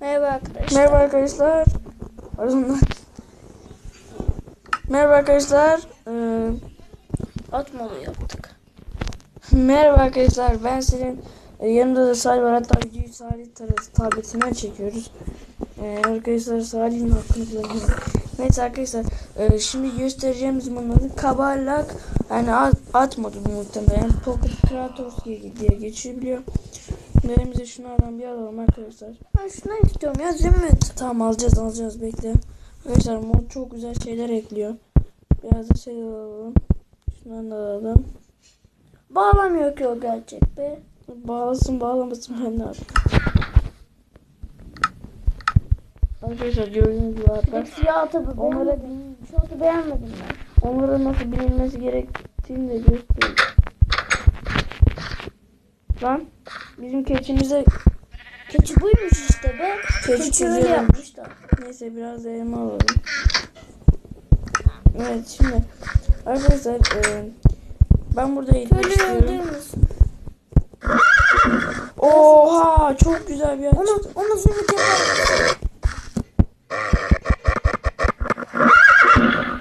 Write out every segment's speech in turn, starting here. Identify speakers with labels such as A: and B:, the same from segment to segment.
A: Merhaba arkadaşlar.
B: Merhaba arkadaşlar. Pardon. Merhaba arkadaşlar. Ee,
A: At modu yaptık.
B: merhaba arkadaşlar. Ben senin e, yanımda da Salih var. Hatta videoyu Salih tabletinden çekiyoruz. Ee, arkadaşlar Salih'in hakkını kullanıyorum. Neyse arkadaşlar. e, şimdi göstereceğimiz bunun adı kabarlak. Yani at, at modu muhtemelen. Pocket Creators diye, diye geçebiliyor. Elimize şunlardan bir alalım arkadaşlar.
A: Ben şunu istiyorum ya zümrüt.
B: Tamam alacağız alacağız bekle. Arkadaşlar mod çok güzel şeyler ekliyor. Biraz da şey alalım. Şundan da alalım.
A: Bağlamıyor ki o gerçek be.
B: Bağlasın bağlamasın ben ne yapayım. Arkadaşlar gördüğünüz gibi artık
A: siyah atı
B: Onlara
A: beğenmedim. Şu atı beğenmedim ben.
B: onlara nasıl bilinmesi gerektiğini de göstereyim. Lan bizim keçimize
A: Keçi buymuş işte be.
B: Keçi
A: Keçi öyle
B: çiziyorum.
A: yapmışlar.
B: Neyse biraz da elma alalım. Evet şimdi arkadaşlar e, ben burada eğitmek istiyorum. Oha çok güzel bir yer
A: Onu, onu zümrüt yapar.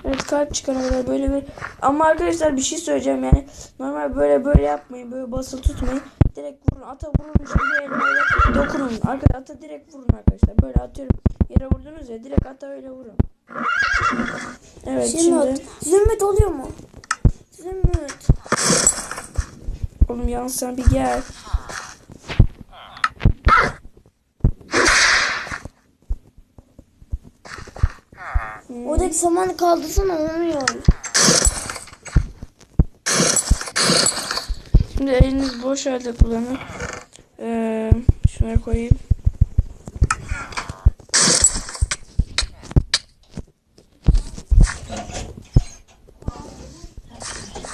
B: Evet kalp çıkana kadar böyle bir ama arkadaşlar bir şey söyleyeceğim yani normal böyle böyle yapmayın böyle basılı tutmayın direkt vurun ata vurulmuş gibi elmayla dokunun arkadaşlar ata direkt vurun arkadaşlar böyle atıyorum yere vurdunuz ya direkt ata öyle vurun evet şimdi
A: Zümrüt. Zümrüt oluyor mu? Zümrüt.
B: oğlum yalnız sen bir gel.
A: Oradaki samanı kaldırsana olmuyor.
B: Şimdi eliniz boş halde kullanın. Ee, şuna koyayım.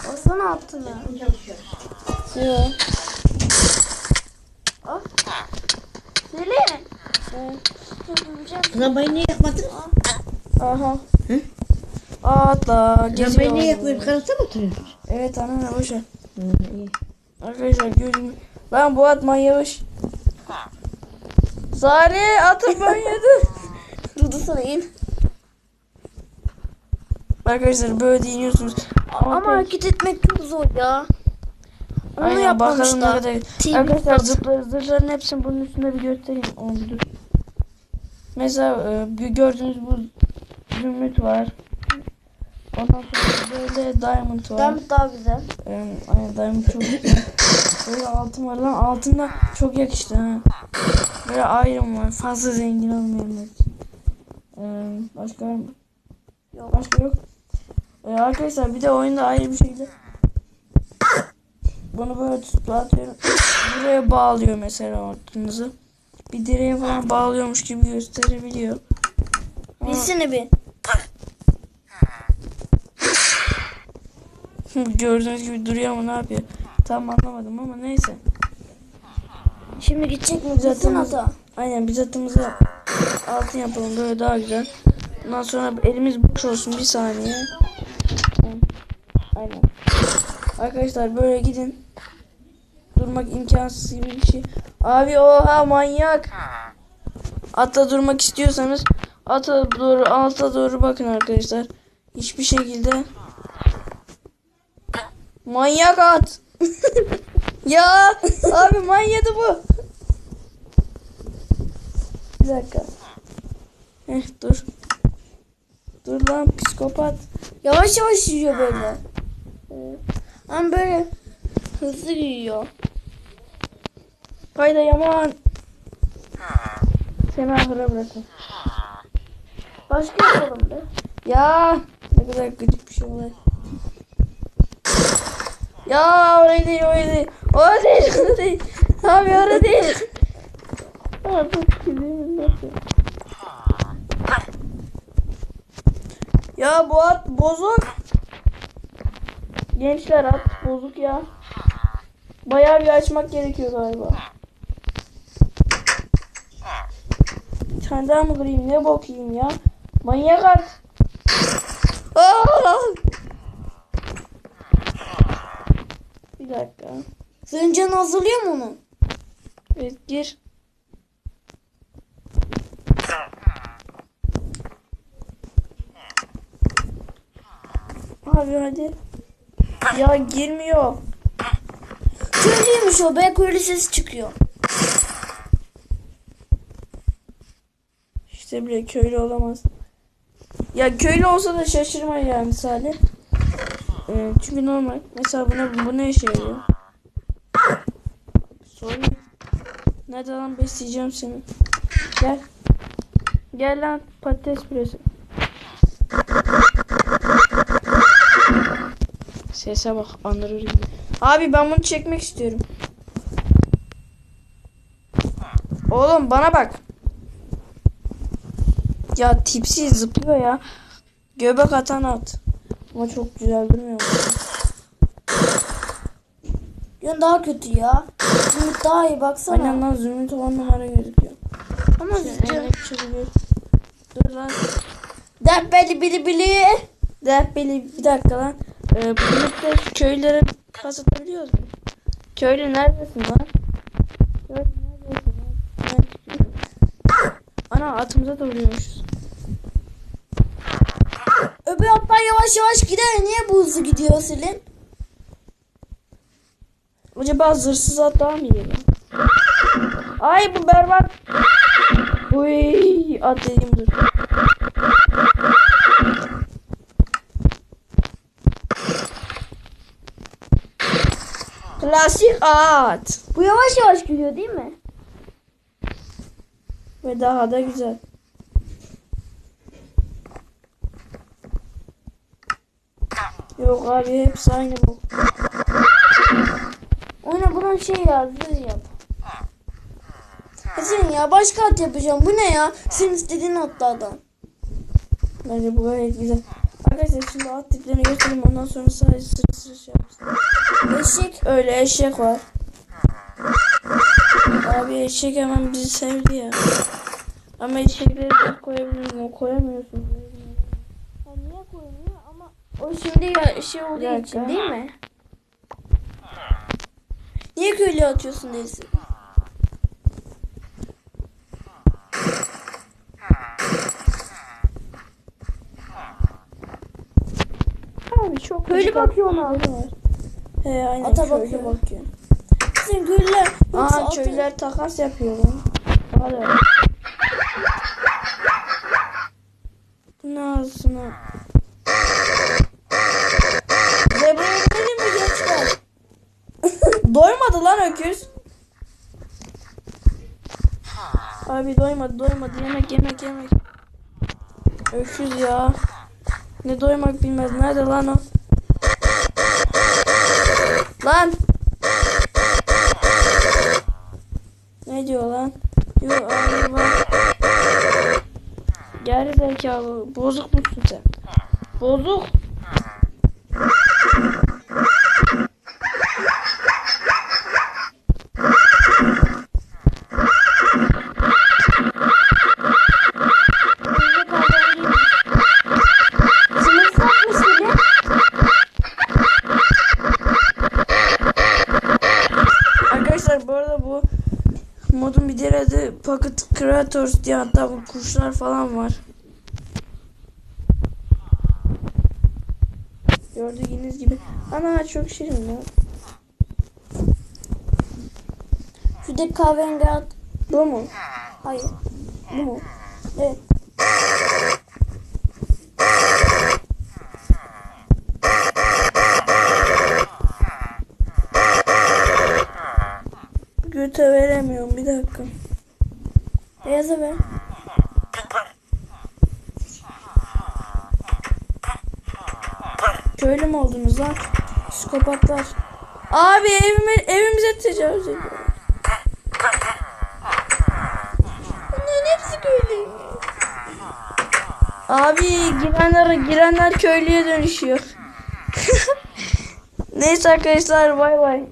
A: Baksana attın ya.
B: Ya.
A: Ah. Selin.
C: Lambayı niye yakmadın?
B: Aha. Atla.
C: Lambayı niye yakmadın? Karanlıkta mı oturuyorsun?
B: Evet anne boş ver.
C: Hı, iyi.
B: Arkadaşlar gördüm. Lan bu at manyamış. Salih atı manyadı.
A: Dudursana in.
B: Arkadaşlar böyle değiniyorsunuz.
A: Ama
B: pek-
A: hareket etmek çok zor ya. Onu
B: Aynen, bakalım ne
A: yapmamışlar.
B: kadar-
A: TV
B: Arkadaşlar zıplar, zırhların hepsini bunun üstünde bir göstereyim. Dur. Mesela e, gördüğünüz bu zümrüt var. Ondan sonra böyle diamond var.
A: Diamond daha güzel.
B: Ee, aynen diamond çok güzel. Böyle altın var lan altında çok yakıştı ha. Böyle iron var. Fazla zengin için. Ee, başka var mı?
A: Yok.
B: Başka yok. Ee, arkadaşlar bir de oyunda ayrı bir şekilde bunu böyle tutup atıyorum. Buraya bağlıyor mesela ortanızı. Bir direğe falan bağlıyormuş gibi gösterebiliyor.
A: Bilsene bir.
B: Gördüğünüz gibi duruyor ama ne yapıyor? Tam anlamadım ama neyse.
A: Şimdi gidecek mi?
B: Zaten
A: Zaten ata.
B: Aynen biz atımızı altın yapalım böyle daha güzel. Ondan sonra elimiz boş olsun bir saniye. Aynen. Arkadaşlar böyle gidin. Durmak imkansız gibi bir şey. Abi oha manyak. Atta durmak istiyorsanız ata doğru alta doğru bakın arkadaşlar. Hiçbir şekilde manyak at. ya abi manyadı bu. Bir dakika. Heh dur. Dur lan psikopat.
A: Yavaş yavaş yiyor böyle. Ama böyle hızlı yiyor.
B: Hayda yaman. Seni ahıra bırakın.
A: Başka yapalım be.
B: Ya ne kadar gıcık bir şey olay. Ya orayı değil orayı değil. Orası değil orası değil. Abi orası değil. Artık gidiyorum nasıl? Ya bu at bozuk. Gençler at bozuk ya. Bayağı bir açmak gerekiyor galiba. Bir tane daha mı kırayım ne bok yiyeyim ya. Manyak at. Aa! Bir dakika.
A: Fırıncanı hazırlıyor mu onu?
B: Evet gir. Abi hadi. Ya girmiyor.
A: Köylüymüş o be köylü sesi çıkıyor.
B: İşte bile köylü olamaz. Ya köylü olsa da şaşırma yani Salih. Ee, çünkü normal. Mesela buna bu ne işe yarıyor? Sorun. Nerede lan besleyeceğim seni? Gel. Gel lan patates püresi. Sese bak anırır gibi. Abi ben bunu çekmek istiyorum. Oğlum bana bak. Ya tipsiz zıplıyor ya. Göbek atan at. Ama çok güzel mu?
A: Yön daha kötü ya. Zümrüt daha iyi baksana.
B: Aynen lan zümrüt on numara gözüküyor.
A: Ama Zümrüt.
B: Çeviriyor. Dur lan.
A: Dert beli bili bili.
B: Dert beni bir dakika lan. Ee, birlikte köylere pas atabiliyoruz mu? Köylü neredesin lan? Köylü neredesin lan? Ana atımıza da vuruyormuşuz.
A: Öbür atlar yavaş yavaş gider. Niye bu hızlı gidiyor Selin?
B: Acaba zırhsız at daha mı lan? Ay bu berbat. Uy at dediğim dur. Klasik at.
A: Bu yavaş yavaş gidiyor değil mi?
B: Ve daha da güzel. Yok abi hepsi aynı bu.
A: Ona bunun şey ya zırh yap. Ya Selin ya başka at yapacağım. Bu ne ya? Senin istediğin atlardan.
B: Bence bu gayet güzel. Arkadaşlar şimdi at tiplerini göstereyim ondan sonra sadece sıra sıra şey yapsın.
A: Eşek.
B: Öyle eşek var. Abi eşek hemen bizi sevdi ya. Ama eşekleri de koyabilirim. O koyamıyorsun.
A: Ya niye koymuyor ama o şimdi ya şey olduğu için değil mi? Niye köylüye atıyorsun Deniz?
B: Abi çok
A: Köylü bakıyor ona.
B: He aynen
A: Ata
B: köylü
A: bakıyor.
B: bakıyor.
A: Sen köylüler
B: Aa köylüler takas yapıyor lan. Hadi. Ne ağzına.
A: Zebra'ya gidelim mi gençler?
B: Doymadı lan öküz. Abi doymadı doymadı yemek yemek yemek. Öküz ya. Ne doymak bilmez. Nerede lan o? Lan. Ne diyor lan? Diyor abi bak. Geri zekalı. Bozuk musun sen? Bozuk.
A: Sınıf yapmış bile.
B: Arkadaşlar bu arada bu modun bir diğer adı Pocket Creators diye hatta bu kuşlar falan var. Gördüğünüz gibi. Ana çok şirin ya.
A: Şuradaki kahverengi at.
B: Bu mu?
A: Hayır.
B: Bu mu?
A: Evet.
B: Göte veremiyorum bir dakika.
A: Beyaza ver.
B: Köylü mü oldunuz lan? Psikopatlar. Abi evime, evimize tecavüz ediyor.
A: Bunların hepsi köylü.
B: Abi girenler girenler köylüye dönüşüyor. Neyse arkadaşlar bay bay.